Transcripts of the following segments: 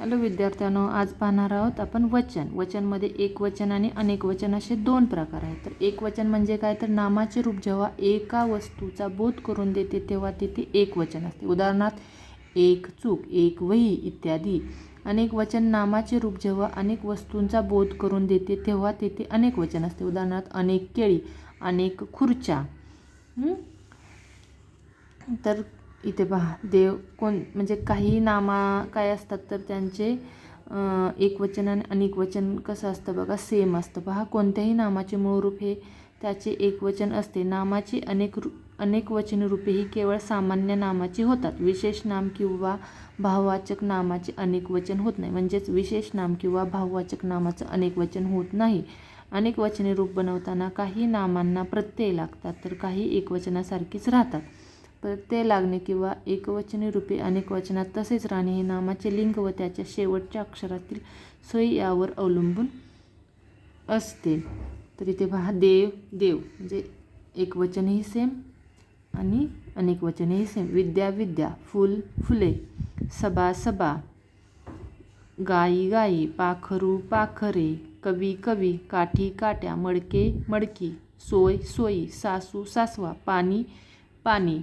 Hello विद्यार्थ्यांनो आज पाहणार आहोत आपण वचन. वचनमध्ये एक वचन आणि अनेक वचन असे दोन प्रकार आहेत. तर एक वचन म्हणजे काय? तर नामाचे रूप जेव्हा एका वस्तूचा बोध करून देते तेव्हा तिथे एक वचन असते. उदाहरणार्थ एक चूक एक वही इत्यादी. अनेक वचन नामाचे रूप जेव्हा अनेक वस्तूंचा बोध करून देते तेव्हा तेथे अनेक वचन असते. उदाहरणार्थ अनेक केळी अनेक खुर्च्या. तर इथे पहा देव कोण म्हणजे काही नामा काय असतात तर त्यांचे एकवचन एक वचन आणि अनेक वचन कसं असतं बघा सेम असतं. पहा कोणत्याही नामाचे मूळ रूप हे त्याचे एक वचन असते. नामाची अनेक रू अनेक वचन रूपे ही केवळ सामान्य नामाची होतात. विशेष नाम किंवा भाववाचक नामाचे अनेक वचन होत नाही. म्हणजेच विशेष नाम किंवा भाववाचक नामाचं अनेक वचन होत नाही. अनेक वचने रूप बनवताना काही नामांना प्रत्यय लागतात तर काही एकवचनासारखीच राहतात. प्रत्यय लागणे किंवा एकवचनी रूपे अनेक वचनात तसेच राहणे हे नामाचे लिंग व त्याच्या शेवटच्या अक्षरातील सोयी यावर अवलंबून असते. तर इथे पहा देव देव म्हणजे एकवचनही सेम आणि अनेक वचनही सेम विद्या विद्या फुल फुले सभा सभा गाई गाई पाखरू पाखरे कवी कवी काठी काट्या मडके मडकी सोय सोयी सासू सासवा पाणी पाणी.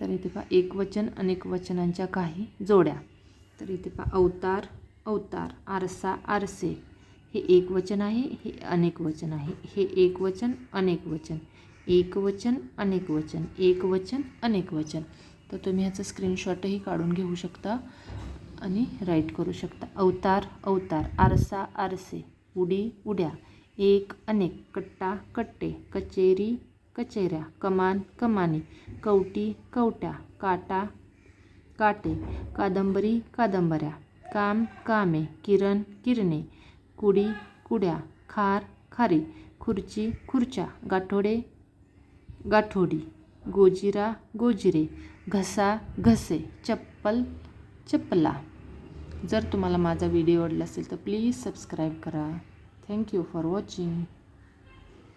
तर इथे पहा एक वचन अनेक वचनांच्या काही जोड्या. तर इथे पहा अवतार अवतार आरसा आरसे. हे एक वचन आहे हे अनेक वचन आहे. हे एक वचन अनेक वचन. एक वचन अनेक वचन. एक वचन अनेक वचन. तर तुम्ही ह्याचं स्क्रीनशॉटही काढून घेऊ शकता आणि राईट करू शकता. अवतार अवतार आरसा आरसे. उडी उड्या. एक अनेक. कट्टा कट्टे. कचेरी कचेऱ्या कमान कमानी कवटी कवट्या काटा काटे कादंबरी कादंबऱ्या काम कामे किरण किरणे कुडी कुड्या खार खारी खुर्ची खुर्च्या गाठोडे गाठोडी गोजिरा गोजिरे घसा घसे चप्पल चप्पला. जर तुम्हाला माझा व्हिडिओ आवडला असेल तर प्लीज सबस्क्राईब करा. Thank you for watching.